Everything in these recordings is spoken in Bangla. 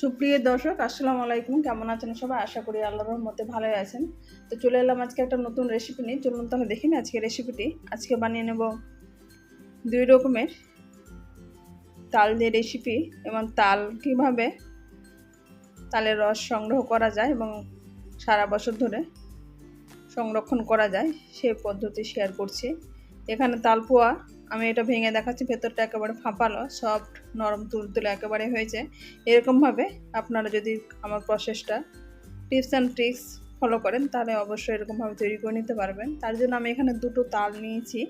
সুপ্রিয় দর্শক, আসসালামু আলাইকুম। কেমন আছেন সবাই? আশা করি আল্লাহর মধ্যে ভালোই আছেন। তো চলে এলাম আজকে একটা নতুন রেসিপি নিয়ে। চলুন তাহলে দেখি না আজকে রেসিপিটি আজকে বানিয়ে নেব দুই রকমের তাল দিয়ে রেসিপি এবং তাল কীভাবে তালের রস সংগ্রহ করা যায় এবং সারা বছর ধরে সংরক্ষণ করা যায় সেই পদ্ধতি শেয়ার করছি। এখানে তালপোয়া, আমি এটা ভেঙে দেখাচ্ছি, ভেতরটা একেবারে ফাঁপালো সফট নরম, তুলতুলে একেবারে হয়েছে। এরকমভাবে আপনারা যদি আমার প্রসেসটা টিপস অ্যান্ড ট্রিক্স ফলো করেন, তাহলে অবশ্যই এরকমভাবে তৈরি করে নিতে পারবেন। তার জন্য আমি এখানে দুটো তাল নিয়েছি।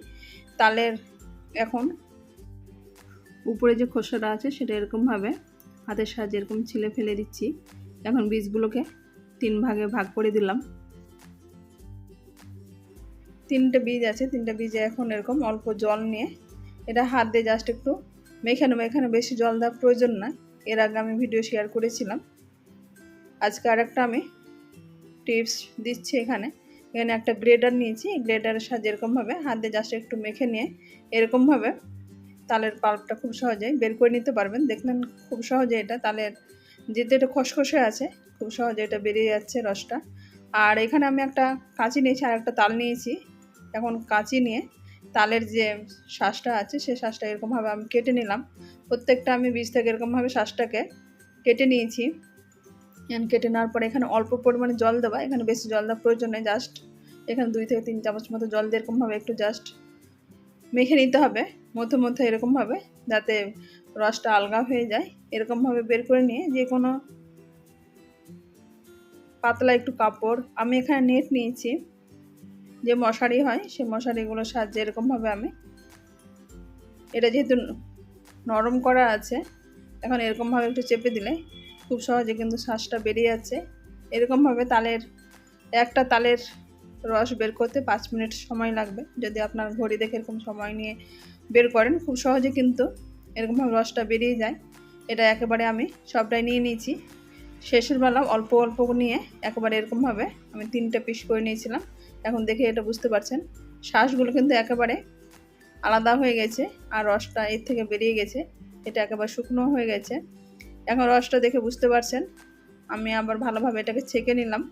তালের এখন উপরে যে খোসাটা আছে, সেটা এরকমভাবে হাতের সাহায্যে এরকম ছিলে ফেলে দিচ্ছি। এখন বীজগুলোকে তিন ভাগে ভাগ করে দিলাম। তিনটে বীজ আছে, তিনটে বীজে এখন এরকম অল্প জল নিয়ে এটা হাত দিয়ে জাস্ট একটু মেখে নেব। এখানে বেশি জল দেওয়ার প্রয়োজন না। এর আগে আমি ভিডিও শেয়ার করেছিলাম। আজকে আর একটা আমি টিপস দিচ্ছি এখানে। এখানে একটা গ্রেডার নিয়েছি। গ্রেডারের সাহায্যে এরকমভাবে হাত দিয়ে জাস্ট একটু মেখে নিয়ে এরকমভাবে তালের পাল্পটা খুব সহজেই বের করে নিতে পারবেন। দেখলেন খুব সহজে এটা তালের যেহেতু এটা খসখসে আছে, খুব সহজে এটা বেরিয়ে যাচ্ছে রসটা। আর এখানে আমি একটা কাঁচি নিয়েছি আর একটা তাল নিয়েছি। এখন কাঁচি নিয়ে তালের যে শ্বাসটা আছে সেই শ্বাসটা এরকমভাবে আমি কেটে নিলাম। প্রত্যেকটা আমি বীজ থেকে এরকমভাবে শ্বাসটাকে কেটে নিয়েছি। কেটে নেওয়ার পরে এখানে অল্প পরিমাণে জল দেওয়া এখানে বেশি জল দেওয়ার প্রয়োজন নেই জাস্ট এখানে দুই থেকে তিন চামচ মতো জল দিয়ে এরকমভাবে একটু জাস্ট মেখে নিতে হবে। মধ্যে মধ্যে এরকমভাবে যাতে রসটা আলগা হয়ে যায়। এরকমভাবে বের করে নিয়ে যে কোনো পাতলা একটু কাপড়, আমি এখানে নেট নিয়েছি। যে মশারি হয় সেই মশারিগুলোর সাহায্যে এরকমভাবে আমি। এটা যেহেতু নরম করা আছে, এখন এরকমভাবে একটু চেপে দিলে খুব সহজে কিন্তু শ্বাসটা বেরিয়ে যাচ্ছে। এরকমভাবে তালের, একটা তালের রস বের করতে পাঁচ মিনিট সময় লাগবে। যদি আপনার ঘড়ি দেখে এরকম সময় নিয়ে বের করেন, খুব সহজে কিন্তু এরকমভাবে রসটা বেরিয়ে যায়। এটা একেবারে আমি সবটাই নিয়ে নিয়েছি। শেষের বেলা অল্প অল্প নিয়ে একেবারে এরকমভাবে আমি তিনটে পিস করে নিয়েছিলাম। এখন দেখে এটা বুঝতে পারছেন। শ্বাসগুলো কিন্তু একেবারে আলাদা হয়ে গেছে আর রসটা এর থেকে বেরিয়ে গেছে। এটা একেবারে শুকনো হয়ে গেছে। এখন রসটা দেখে বুঝতে পারছেন। আমি আবার ভালোভাবে এটাকে ছেঁকে নিলাম।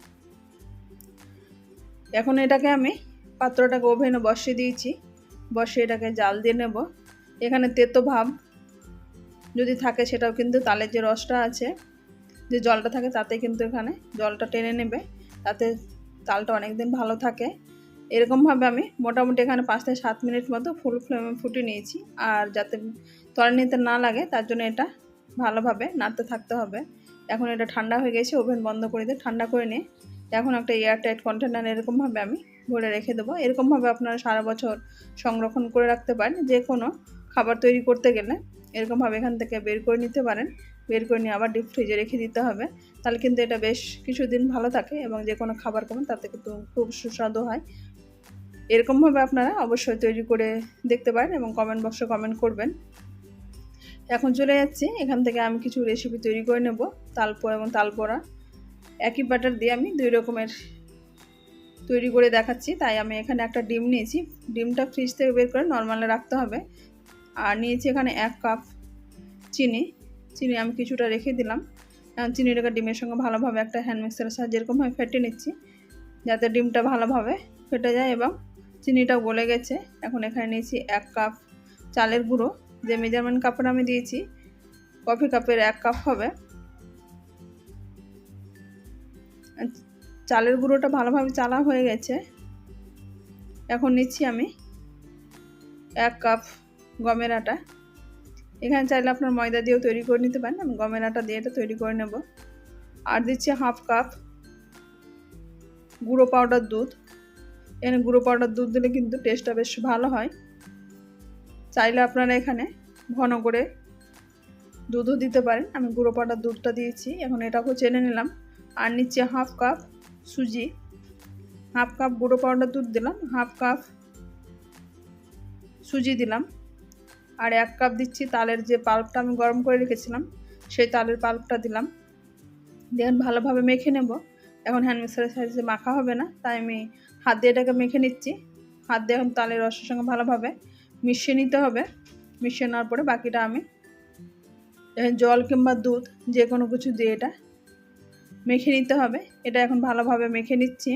এখন এটাকে আমি পাত্রটাকে ওভেনে বসিয়ে দিয়েছি। বসিয়ে এটাকে জাল দিয়ে নেব। এখানে তেতো ভাব যদি থাকে সেটাও কিন্তু তালের যে রসটা আছে, যে জলটা থাকে তাতে কিন্তু এখানে জলটা টেনে নেবে। তাতে তালটা অনেক দিন ভালো থাকে। এরকমভাবে আমি মোটামুটি এখানে পাঁচ থেকে সাত মিনিট মতো ফুল ফ্লেমে ফুটে নিয়েছি। আর যাতে নিতে না লাগে, তার জন্য এটা ভালোভাবে নাড়তে থাকতে হবে। এখন এটা ঠান্ডা হয়ে গেছে, ওভেন বন্ধ করে দিয়ে ঠান্ডা করে নিয়ে এখন একটা এয়ারটাইট কন্টেনার এরকমভাবে আমি ভরে রেখে দেবো। এরকমভাবে আপনারা সারা বছর সংরক্ষণ করে রাখতে পারেন। যে কোনো খাবার তৈরি করতে গেলে এরকমভাবে এখান থেকে বের করে নিতে পারেন। বের করে নিয়ে আবার ডিপ ফ্রিজে রেখে দিতে হবে। তাহলে কিন্তু এটা বেশ কিছুদিন ভালো থাকে এবং যে কোনো খাবার খাবেন তাতে কিন্তু খুব সুস্বাদু হয়। এরকমভাবে আপনারা অবশ্যই তৈরি করে দেখতে পারেন এবং কমেন্ট বক্সে কমেন্ট করবেন। এখন চলে যাচ্ছি। এখান থেকে আমি কিছু রেসিপি তৈরি করে নেব। তালপোয়া এবং তালপোড়া। একই ব্যাটার দিয়ে আমি দুই রকমের তৈরি করে দেখাচ্ছি। তাই আমি এখানে একটা ডিম নিয়েছি। ডিমটা ফ্রিজ থেকে বের করে নর্মালে রাখতে হবে। আর নিয়েছি এখানে এক কাপ চিনি। চিনি আমি কিছুটা রেখে দিলাম। চিনিটাকে ডিমের সঙ্গে ভালোভাবে একটা হ্যান্ড মিক্সারের সাহায্যে এরকমভাবে ফেটে নিচ্ছি, যাতে ডিমটা ভালোভাবে ফেটে যায় এবং চিনিটাও গলে গেছে। এখন এখানে নিয়েছি এক কাপ চালের গুঁড়ো, যে মেজারমেন্ট কাপের আমি দিয়েছি কফি কাপের এক কাপ হবে। চালের গুঁড়োটা ভালোভাবে চালা হয়ে গেছে। এখন নিচ্ছি আমি এক কাপ গমের আটা। এখানে চাইলে আপনার ময়দা দিয়েও তৈরি করে নিতে পারেন। আমি গমের আটা দিয়ে এটা তৈরি করে নেব। আর দিচ্ছি হাফ কাপ গুঁড়ো পাউডার দুধ। এখানে গুঁড়ো পাউডার দুধ দিলে কিন্তু টেস্টটা বেশ ভালো হয়। চাইলে আপনারা এখানে ঘন করে দুধও দিতে পারেন। আমি গুঁড়ো পাউডার দুধটা দিয়েছি। এখন এটাকেও চেনে নিলাম। আর নিচে হাফ কাপ সুজি। হাফ কাপ গুঁড়ো পাউডার দুধ দিলাম। হাফ কাপ সুজি দিলাম। আর এক কাপ দিচ্ছি তালের যে পাল্পটা আমি গরম করে রেখেছিলাম, সেই তালের পাল্পটা দিলাম। দেখেন ভালোভাবে মেখে নেব। এখন হ্যান্ড মিক্সারের সাহায্যে মাখা হবে না, তাই আমি হাত দিয়ে এটাকে মেখে নিচ্ছি। হাত দিয়ে এখন তালের রসের সঙ্গে ভালোভাবে মিশিয়ে নিতে হবে। মিশিয়ে নেওয়ার পরে বাকিটা আমি এখানে জল কিংবা দুধ, যে কোনো কিছু দিয়ে এটা মেখে নিতে হবে। এটা এখন ভালোভাবে মেখে নিচ্ছি।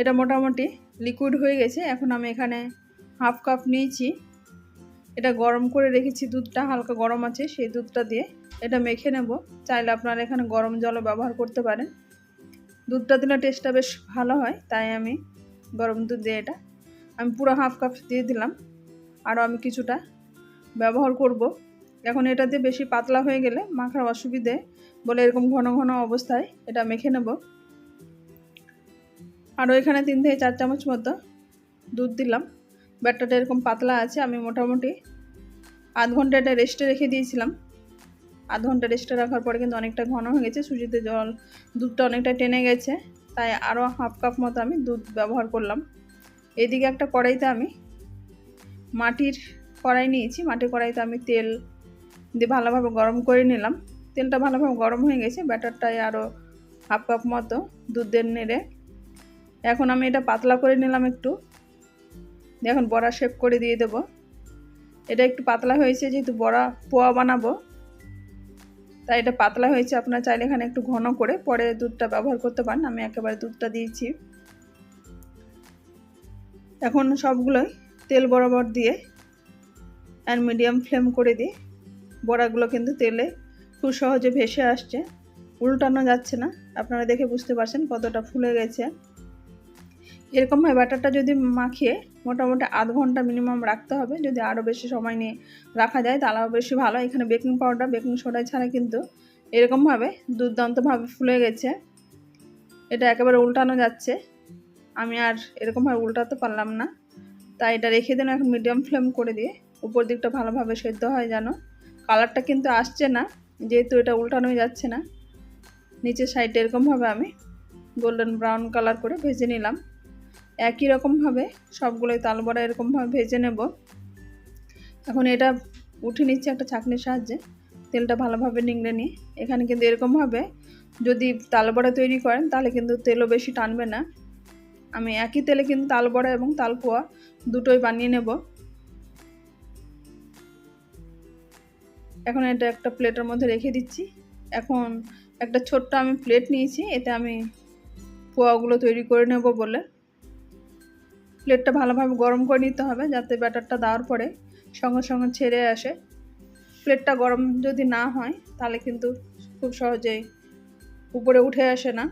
এটা মোটামুটি লিকুইড হয়ে গেছে। এখন আমি এখানে হাফ কাপ নিয়েছি। এটা গরম করে রেখেছি, দুধটা হালকা গরম আছে, সেই দুধটা দিয়ে এটা মেখে নেব। চাইলে আপনারা এখানে গরম জলও ব্যবহার করতে পারেন। দুধটা দিলে টেস্টটা বেশ ভালো হয়, তাই আমি গরম দুধ দিয়ে এটা, আমি পুরো হাফ কাপ দিয়ে দিলাম। আরও আমি কিছুটা ব্যবহার করব। এখন এটা দিয়ে বেশি পাতলা হয়ে গেলে মাখার অসুবিধে বলে এরকম ঘন ঘন অবস্থায় এটা মেখে নেব। আরও এখানে তিন থেকে চার চামচ মতো দুধ দিলাম। ব্যাটারটা এরকম পাতলা আছে, আমি মোটামুটি আধ ঘণ্টা এটা রেস্টে রেখে দিয়েছিলাম। আধ ঘণ্টা রেস্টে রাখার পরে কিন্তু অনেকটা ঘন হয়ে গেছে, সুজিতে জল, দুধটা অনেকটা টেনে গেছে, তাই আরও হাফ কাপ মতো আমি দুধ ব্যবহার করলাম। এদিকে একটা কড়াইতে আমি মাটির কড়াই নিয়েছি, মাটির কড়াইতে আমি তেল দিয়ে ভালোভাবে গরম করে নিলাম। তেলটা ভালোভাবে গরম হয়ে গেছে ব্যাটারটায় আরও হাফ কাপ মতো দুধ দিয়ে নেড়ে। এখন আমি এটা পাতলা করে নিলাম একটু। এখন বড়া শেপ করে দিয়ে দেব। এটা একটু পাতলা হয়েছে, যেহেতু বড়া পোয়া বানাবো। তাই এটা পাতলা হয়েছে, আপনার চাইলে এখানে একটু ঘন করে, পরে দুধটা ব্যবহার করতে পারেন, আমি একেবারে দুধটা দিয়েছি। এখন সবগুলোই তেল বরাবর দিয়ে আর মিডিয়াম ফ্লেম করে দিই। বড়াগুলো কিন্তু তেলে খুব সহজে ভেসে আসছে, উল্টানো যাচ্ছে না, আপনারা দেখে বুঝতে পারছেন কতটা ফুলে গেছে। এরকমভাবে ব্যাটারটা যদি মাখিয়ে মোটামুটি আধ ঘণ্টা মিনিমাম রাখতে হবে, যদি আরও বেশি সময় নিয়ে রাখা যায় তাহলে আরও বেশি ভালো। এখানে বেকিং পাউডার বেকিং সোডা ছাড়া কিন্তু এরকমভাবে দুর্দান্তভাবে ফুলে গেছে। এটা একেবারে উল্টানো যাচ্ছে। আমি আর এরকমভাবে উল্টাতে পারলাম না। তাই এটা রেখে দিন এখন মিডিয়াম ফ্লেম করে দিয়ে। উপর দিকটা ভালোভাবে সেদ্ধ হয় যেন। কালারটা কিন্তু আসছে না, যেহেতু এটা উল্টানো যাচ্ছে না। নিচের সাইডে এরকমভাবে আমি গোল্ডেন ব্রাউন কালার করে ভেজে নিলাম। একই রকমভাবে, সবগুলোই তালবড়া এরকমভাবে ভেজে নেব। এখন এটা উঠে নিচ্ছে একটা ছাঁকনির সাহায্যে, তেলটা ভালোভাবে নিংড়ে নিয়ে। এখানে কিন্তু এরকমভাবে যদি তালবড়া তৈরি করেন, তাহলে কিন্তু তেলও বেশি টানবে না। আমি একই তেলে কিন্তু তালবড়া এবং তালপোয়া দুটোই বানিয়ে নেব। এখন এটা একটা প্লেটের মধ্যে রেখে দিচ্ছি। এখন একটা ছোট্ট আমি প্লেট নিয়েছি, এতে আমি পোয়াগুলো তৈরি করে নেব বলে। প্লেটটা ভালোভাবে গরম করে নিতে হবে যাতে ব্যাটারটা দেওয়ার পরে সঙ্গে সঙ্গে ছেড়ে আসে। প্লেটটা গরম যদি না হয়, তাহলে কিন্তু খুব সহজেই উপরে উঠে আসে না।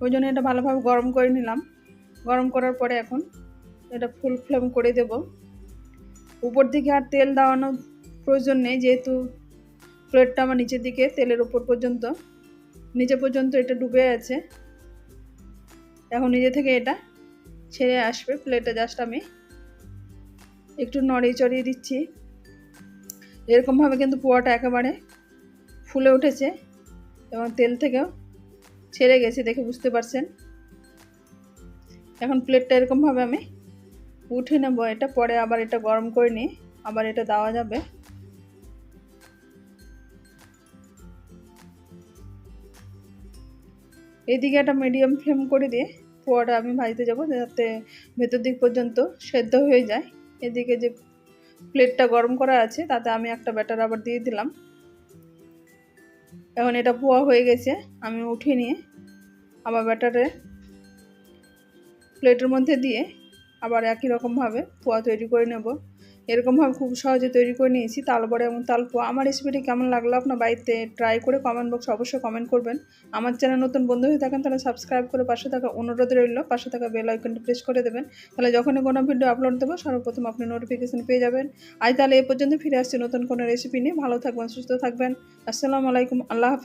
ওই জন্য এটা ভালোভাবে গরম করে নিলাম। গরম করার পরে এখন এটা ফুল ফ্লেম করে দেব। উপর দিকে আর তেল দেওয়ানোর প্রয়োজন নেই, যেহেতু প্লেটটা আমার নিচের দিকে, তেলের উপর পর্যন্ত। নিচে পর্যন্ত এটা ডুবে আছে। এখন নিজে থেকে এটা ছেড়ে আসবে প্লেটে জাস্ট আমি একটু নড়িয়ে চড়িয়ে দিচ্ছি। এরকমভাবে কিন্তু পোয়াটা একেবারে ফুলে উঠেছে। এবং তেল থেকেও ছেড়ে গেছে দেখে বুঝতে পারছেন। এখন প্লেটটা এরকমভাবে আমি উঠে নেব। এটা পরে আবার এটা গরম করে নিই আবার এটা দেওয়া যাবে। এদিকে একটা মিডিয়াম ফ্লেম করে দিয়ে পোয়াটা আমি ভাজতে যাব, যাতে ভেতর দিক পর্যন্ত সেদ্ধ হয়ে যায়। এদিকে যে প্লেটটা গরম করা আছে, তাতে আমি একটা ব্যাটার আবার দিয়ে দিলাম। এখন এটা পোয়া হয়ে গেছে, আমি উঠিয়ে নিয়ে আবার ব্যাটারে প্লেটের মধ্যে দিয়ে আবার একই রকমভাবে পোয়া তৈরি করে নেব। এরকমভাবে খুব সহজে তৈরি করে নিয়েছি, তাল তালবড়া এবং তালপোয়া আমার রেসিপিটি কেমন লাগল আপনার বাড়িতে ট্রাই করে কমেন্ট বক্সে অবশ্যই কমেন্ট করবেন। আমার চ্যানেল নতুন বন্ধু হয়ে থাকেন তাহলে সাবস্ক্রাইব করে পাশে থাকা অনুরোধ রইল, পাশে থাকা বেল আইকনটি প্রেস করে দেবেন। তাহলে যখনই কোনো ভিডিও আপলোড দেবো, সর্বপ্রথম আপনি নোটিফিকেশন পেয়ে যাবেন। আজ তাহলে এ পর্যন্ত ফিরে আসছি নতুন কোনো রেসিপি নিয়ে। ভালো থাকবেন, সুস্থ থাকবেন। আসসালামু আলাইকুম, আল্লাহ